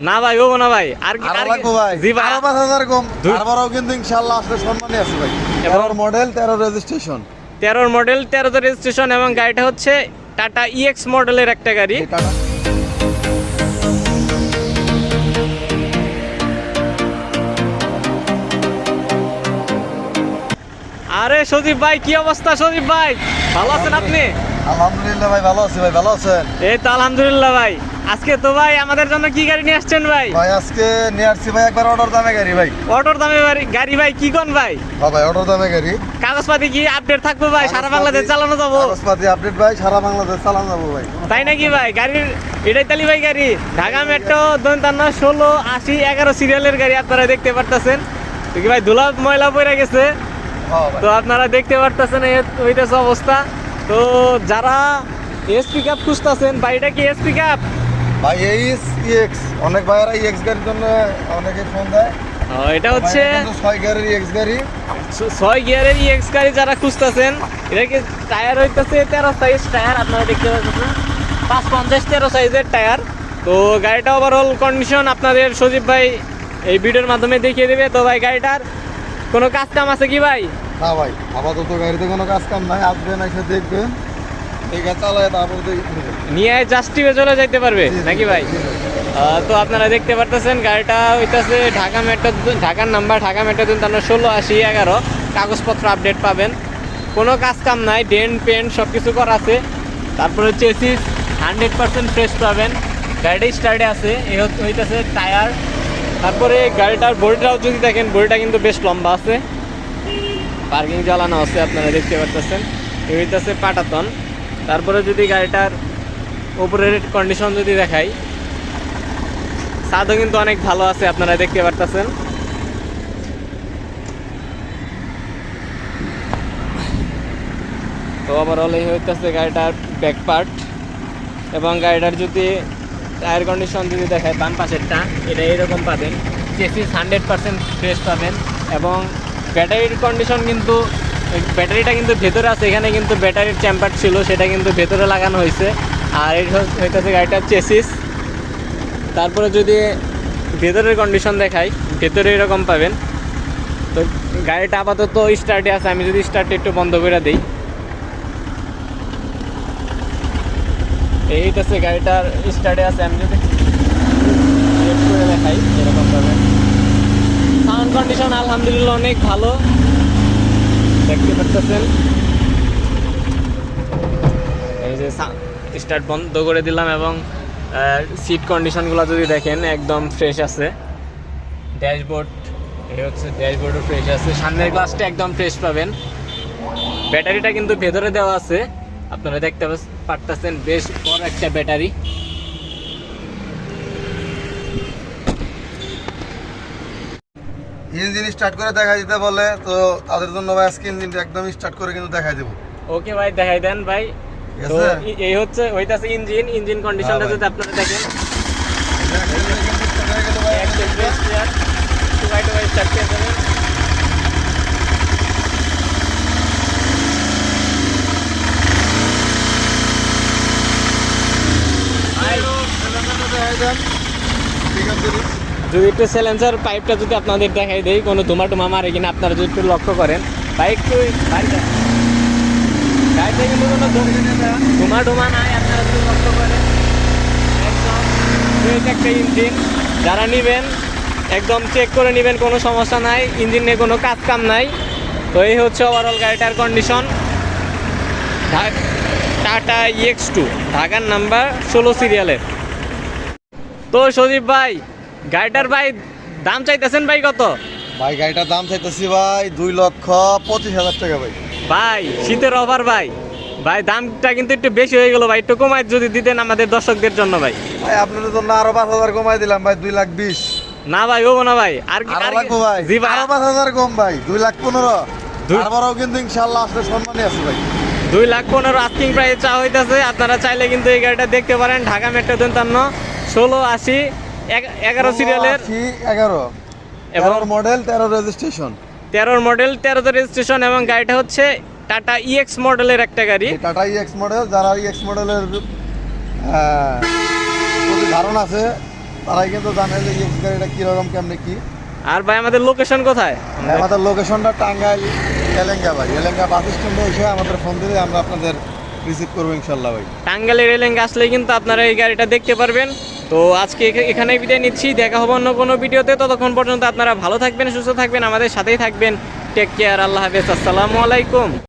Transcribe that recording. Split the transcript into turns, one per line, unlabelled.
না ভাই হব না ভাই। আর কি
আর লাগবো ভাই।
জি ভাই।
আরও পাঁচ হাজার কম।
দুই-
কিন্তু ইনশাল্লাহ আসলে সম্মানই আছে ভাই।
এবং-
তেরোর মডেল তেরো রেজিস্ট্রেশন
তেরোর মডেল তেরোতে রেজিস্ট্রেশন এবং গাড়িটা হচ্ছে টাটা ইএক্স মডেলের একটা গাড়ি। আরে সজীব ভাই কি অবস্থা সজীব ভাই? ভালো আছেন আপনি?
আলহামদুলিল্লাহ ভাই ভালো আছি ভাই ভালো আছেন?
এই তো আলহামদুলিল্লাহ ভাই। আজকে তো ভাই আমাদের জন্য কি গাড়ি নিয়ে আসছেন ভাই?
ভাই আজকে নিয়ে আসছি ভাই একবার অর্ডার দামে গাড়ি ভাই।
অটোর দামে গাড়ি ভাই কি কোন ভাই?
হ্যাঁ ভাই অর্ডার দামে গাড়ি।
কাগজপাতি কি আপডেট থাকব ভাই? সারা বাংলাদেশ চালানো যাব।
কাগজপাতি আপডেট ভাই সারা বাংলাদেশ চালানো যাব ভাই।
তাই নাকি ভাই? গাড়ির এটাই তালি ভাই গাড়ি। ঢাকা মেট্রো দন্তান্ন ষোলো আশি এগারো সিরিয়ালের গাড়ি আপনারা দেখতে পারতেছেন। কি ভাই ধুলা ময়লা পড়ে গেছে।
হ্যাঁ
তো আপনারা দেখতে পারতেছেন এই হইতেছে অবস্থা। তো যারা এস পিক আপ খুঁজতেছেন বাড়িটা কি এস পিক আপ
ভাই এইস ইএক্স অনেক ভাইয়েরা ইএক্স গাড়ির জন্য অনেকে ফোন দেয়।
এটা হচ্ছে
ছয় গাড়ির ইএক্স গাড়ি।
ছয় গিয়ারের ইএক্স গাড়ি যারা খুঁজতেছেন এটা কি টায়ার হইতেছে তেরো সাইজ টায়ার আপনারা দেখতে পাচ্ছেন পাঁচ পঞ্চাশ তেরো সাইজের টায়ার তো গাড়িটা ওভারঅল কন্ডিশন আপনাদের সজীব ভাই এই ভিডিওর মাধ্যমে দেখিয়ে দেবে। তো ভাই গাড়িটার কোনো কাজ কাম আছে কি ভাই?
না ভাই আপাতত গাড়িতে কোনো কাজ কাম নাই। আসবেন এসে দেখবেন।
নিয়ে জাস্ট টিপে চলে যাইতে পারবে নাকি ভাই? তো আপনারা দেখতে পারতেছেন গাড়িটা হইতাছে ঢাকা মেট্রো ঢাকার নাম্বার ঢাকা মেট্রো দিন তার ষোলো আশি এগারো। কাগজপত্র আপডেট পাবেন। কোনো কাজ কাম নাই ডেন পেন্ট সব কিছু করা আছে। তারপরে চেসিস হান্ড্রেড পার্সেন্ট ফ্রেশ পাবেন। গাড়িটা স্টার্টে আছে হচ্ছে- হইতাছে টায়ার তারপরে গাড়িটার বডিটাও যদি দেখেন বডিটা কিন্তু বেশ লম্বা আছে। পার্কিং জ্বালানো আছে আপনারা দেখতে পারতেছেন। এই হইতাছে পাটাতন। তারপরে যদি গাড়িটার উপরের কন্ডিশন যদি দেখাই ছাদও কিন্তু অনেক ভালো আছে, আপনারা দেখতে পারতেছেন। তো ওভারঅল এই হইতেছে গাড়িটার ব্যাক পার্ট এবং গাড়িটার যদি টায়ার কন্ডিশন যদি দেখায় বাম পাশেরটা, এটা এরকম পাবেন। চেসিস হান্ড্রেড পার্সেন্ট ফ্রেশ পাবেন এবং ব্যাটারির কন্ডিশন কিন্তু ব্যাটারিটা কিন্তু ভেতরে আছে, এখানে কিন্তু ব্যাটারির চেম্বার ছিল, সেটা কিন্তু ভেতরে লাগানো হয়েছে। আর এই হইতেছে গাড়িটার চেসিস তারপরে যদি ভেতরের কন্ডিশন দেখাই, ভেতরে এরকম পাবেন। তো গাড়িটা আপাতত স্টার্টে আছে, আমি যদি স্টার্টে একটু বন্ধ করে দিই। এইটাছে গাড়িটার স্টার্টে আছে, আমি যদি দেখাই, এরকম পাবেন। সাউন্ড কন্ডিশন আলহামদুলিল্লাহ অনেক ভালো। দেখতে পাচ্ছেন এই যে স্টার্ট বন্ধ করে দিলাম এবং সিট কন্ডিশনগুলো যদি দেখেন, একদম ফ্রেশ আছে। ড্যাশবোর্ড এই হচ্ছে ড্যাশবোর্ডও ফ্রেশ আছে। সামনের গ্লাসটা একদম ফ্রেশ পাবেন। ব্যাটারিটা কিন্তু ভেতরে দেওয়া আছে। আপনারা দেখতে পারতেছেন, বেশ বড় একটা ব্যাটারি
ইঞ্জিন স্টার্ট করে দেখা দিতে বলে তো তাদের জন্য ভাই আজকে ইঞ্জিনটা একদম স্টার্ট করে কিন্তু দেখাই দেবো
ওকে ভাই দেখাই দেন ভাই তো এই হচ্ছে ওইটাছে ইঞ্জিন ইঞ্জিন কন্ডিশনটা
হ্যাঁ।
যদি আপনারা দেখেন
কিন্তু start
যদি একটু সেলেন্সার পাইপটা যদি আপনাদের দেখাই দেই, কোনো ধুমা টুমা মারে কিনা, আপনারা যদি একটু লক্ষ্য করেন বাইক গাড়িটা কিন্তু কোনো নাই একদম একটা ইঞ্জিন। যারা নেবেন, একদম চেক করে নেবেন, কোনো সমস্যা নাই, ইঞ্জিনে কোনো কাজ কাম নাই। তো এই হচ্ছে ওভারঅল গাড়িটার কন্ডিশন টাটা ইএক্স টু ঢাকার নাম্বার ষোলো সিরিয়ালের তো সজীব ভাই গাড়িটার ভাই দাম চাইতেছেন ভাই কত?
ভাই গাড়িটার দাম চাইতেছি ভাই দুই লক্ষ পঁচিশ হাজার টাকা ভাই।
ভাই শীতের অফার ভাই। ভাই দামটা কিন্তু একটু বেশি হয়ে গেল ভাই। একটু কমায় যদি দিতেন আমাদের দর্শকদের জন্য ভাই।
ভাই আপনাদের জন্য আরও পাঁচ হাজার কমাই দিলাম ভাই দুই লাখ বিশ।
না ভাই হব না ভাই। আর কি
আর লাগবো ভাই।
জি ভাই।
আরও পাঁচ হাজার কম ভাই দুই লাখ পনেরো।
দুই-
তারপরেও কিন্তু ইনশাল্লাহ আসলে সম্মানই আছে ভাই।
দুই লাখ পনেরো আস্কিং প্রাইস চা হইতেছে। আপনারা চাইলে কিন্তু এই গাড়িটা দেখতে পারেন। ঢাকা মেট্রো দন্তান্ন ষোলো আশি এগারো সিরিয়ালের
এগারো।
এবং
মডেল তেরো রেজিস্ট্রেশন
তেরোর মডেল তেরোতে রেজিস্ট্রেশন এবং গাড়িটা হচ্ছে টাটা ইএক্স মডেলের একটা গাড়ি।
টাটা ইএক্স মডেল যারা ইএক্স মডেলের প্রতি ধারণা আছে তারাই কিন্তু জানে যে ইএক্স গাড়িটা কীরকম কেমনে কি।
আর ভাই আমাদের লোকেশন কোথায়?
আমাদের লোকেশনটা টাঙ্গাইল এলেঙ্গা ভাই। এলেঙ্গা বাস স্ট্যান্ডে এসে আমাদের ফোন দিলে আমরা আপনাদের রিসিভ করব ইনশাল্লাহ ভাই।
টাঙ্গালের রেলেঙ্গে আসলেই কিন্তু আপনারা এই গাড়িটা দেখতে পারবেন। তো আজকে এখানে বিদায় নিচ্ছি। দেখা হব অন্য কোনো ভিডিওতে। ততক্ষণ পর্যন্ত আপনারা ভালো থাকবেন, সুস্থ থাকবেন, আমাদের সাথেই থাকবেন। টেক কেয়ার আল্লাহ হাফেজ। আসসালামু আলাইকুম।